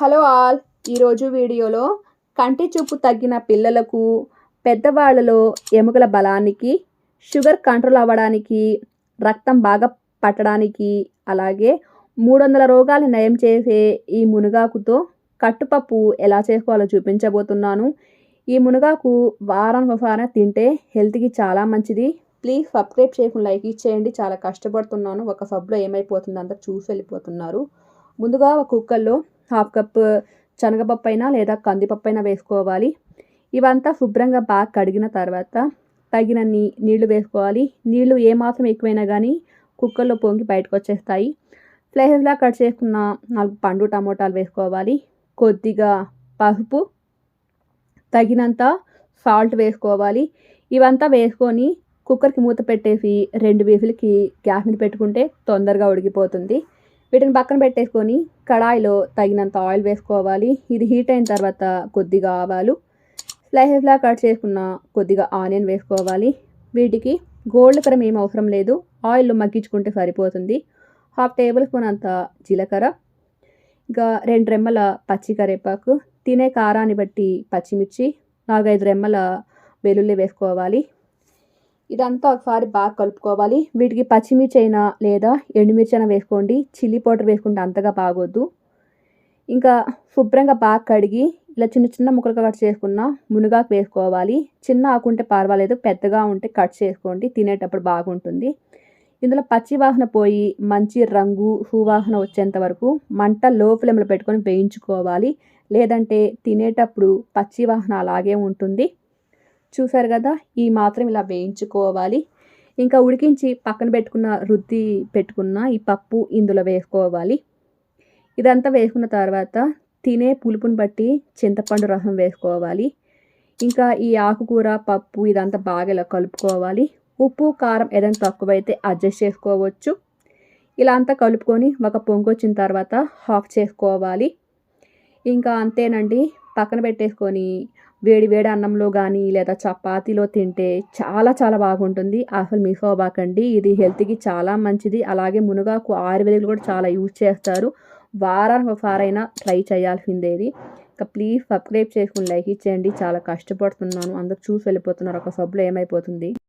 Hello all. ఈరోజు వీడియోలో కంటి చూపు తగ్గిన పిల్లలకు పెద్దవాళ్ళలో ఎముకల బలానికి షుగర్ కంట్రోల్ అవ్వడానికి రక్తం బాగా పట్టడానికి అలాగే మూడు వందల రోగాలు నయం చేసే ఈ మునగాకుతో కట్టుపప్పు ఎలా చేసుకోవాలో చూపించబోతున్నాను. ఈ మునగాకు వారానికి ఒకసారి తింటే హెల్త్కి చాలా మంచిది. ప్లీజ్ సబ్స్క్రైబ్ చేయకుండా లైక్ ఇచ్చేయండి. చాలా కష్టపడుతున్నాను. ఒక సబ్లో ఏమైపోతుందంతా చూసి వెళ్ళిపోతున్నారు. ముందుగా ఒక కుక్కర్లో హాఫ్ కప్ శనగపప్పు అయినా లేదా కందిపప్పు అయినా వేసుకోవాలి. ఇవంతా శుభ్రంగా బాగా కడిగిన తర్వాత తగినన్ని నీళ్ళు వేసుకోవాలి. నీళ్ళు ఏమాత్రం ఎక్కువైనా కానీ కుక్కర్లో పొంగి బయటకు వచ్చేస్తాయి ఫ్లేవర్లా కట్ చేసుకున్న నాలుగు పండు టమోటాలు వేసుకోవాలి. కొద్దిగా పసుపు తగినంత సాల్ట్ వేసుకోవాలి. ఇవంతా వేసుకొని కుక్కర్కి మూత పెట్టేసి రెండు వీసులకి గ్యాస్ మీద పెట్టుకుంటే తొందరగా ఉడికిపోతుంది. వీటిని పక్కన పెట్టేసుకొని కడాయిలో తగినంత ఆయిల్ వేసుకోవాలి. ఇది హీట్ అయిన తర్వాత కొద్దిగా ఆవాలు స్లైసెస్లా కట్ చేసుకున్న కొద్దిగా ఆనియన్ వేసుకోవాలి. వీటికి గోల్డ్ కరం ఏం అవసరం లేదు. ఆయిల్లో మగ్గించుకుంటే సరిపోతుంది. హాఫ్ టేబుల్ స్పూన్ అంత జీలకర్ర ఇంకా రెండు రెమ్మల పచ్చి కరివేపాకు తినే కారాన్ని బట్టి పచ్చిమిర్చి నాలుగైదు రెమ్మల వెల్లుల్లి వేసుకోవాలి. ఇదంతా ఒకసారి బాగా కలుపుకోవాలి. వీటికి పచ్చిమిర్చి అయినా లేదా ఎండుమిర్చి అయినా వేసుకోండి. చిల్లీ పౌడర్ వేసుకుంటే అంతగా బాగోద్దు ఇంకా శుభ్రంగా బాగా కడిగి ఇలా చిన్న చిన్న ముక్కలుగా కట్ చేసుకున్న మునగాకు వేసుకోవాలి. చిన్న ఆకుంటే పర్వాలేదు పెద్దగా ఉంటే కట్ చేసుకోండి. తినేటప్పుడు బాగుంటుంది. ఇందులో పచ్చి వాసన పోయి మంచి రంగు సువాసన వచ్చేంత వరకు మంట లో ఫ్లేమ్లో పెట్టుకొని వేయించుకోవాలి. లేదంటే తినేటప్పుడు పచ్చి వాసన అలాగే ఉంటుంది. చూసారు కదా ఈ మాత్రం ఇలా వేయించుకోవాలి. ఇంకా ఉడికించి పక్కన పెట్టుకున్న రుద్ది పెట్టుకున్న ఈ పప్పు ఇందులో వేసుకోవాలి. ఇదంతా వేసుకున్న తర్వాత తినే పులుపుని బట్టి చింతపండు రసం వేసుకోవాలి. ఇంకా ఈ ఆకుకూర పప్పు ఇదంతా బాగా ఇలా కలుపుకోవాలి. ఉప్పు కారం ఏదైనా తక్కువైతే అడ్జస్ట్ చేసుకోవచ్చు. ఇలా అంతా కలుపుకొని ఒక పొంగు వచ్చిన తర్వాత హాఫ్ చేసుకోవాలి. ఇంకా అంతేనండి పక్కన పెట్టేసుకొని వేడి వేడి అన్నంలో కానీ లేదా చపాతీలో తింటే చాలా చాలా బాగుంటుంది. అసలు మిస్ అవ్వబాకండి ఇది హెల్త్కి చాలా మంచిది. అలాగే మునగాకు ఆయుర్వేదికలు కూడా చాలా యూజ్ చేస్తారు. వారానికి ఒకసారైనా ట్రై చేయాల్సిందేది. ఇంకా ప్లీజ్ సబ్స్క్రైబ్ చేసుకుని లైక్ ఇచ్చేయండి. చాలా కష్టపడుతున్నాను. అందరు చూసి వెళ్ళిపోతున్నారు. ఒక సబ్బులు ఏమైపోతుంది?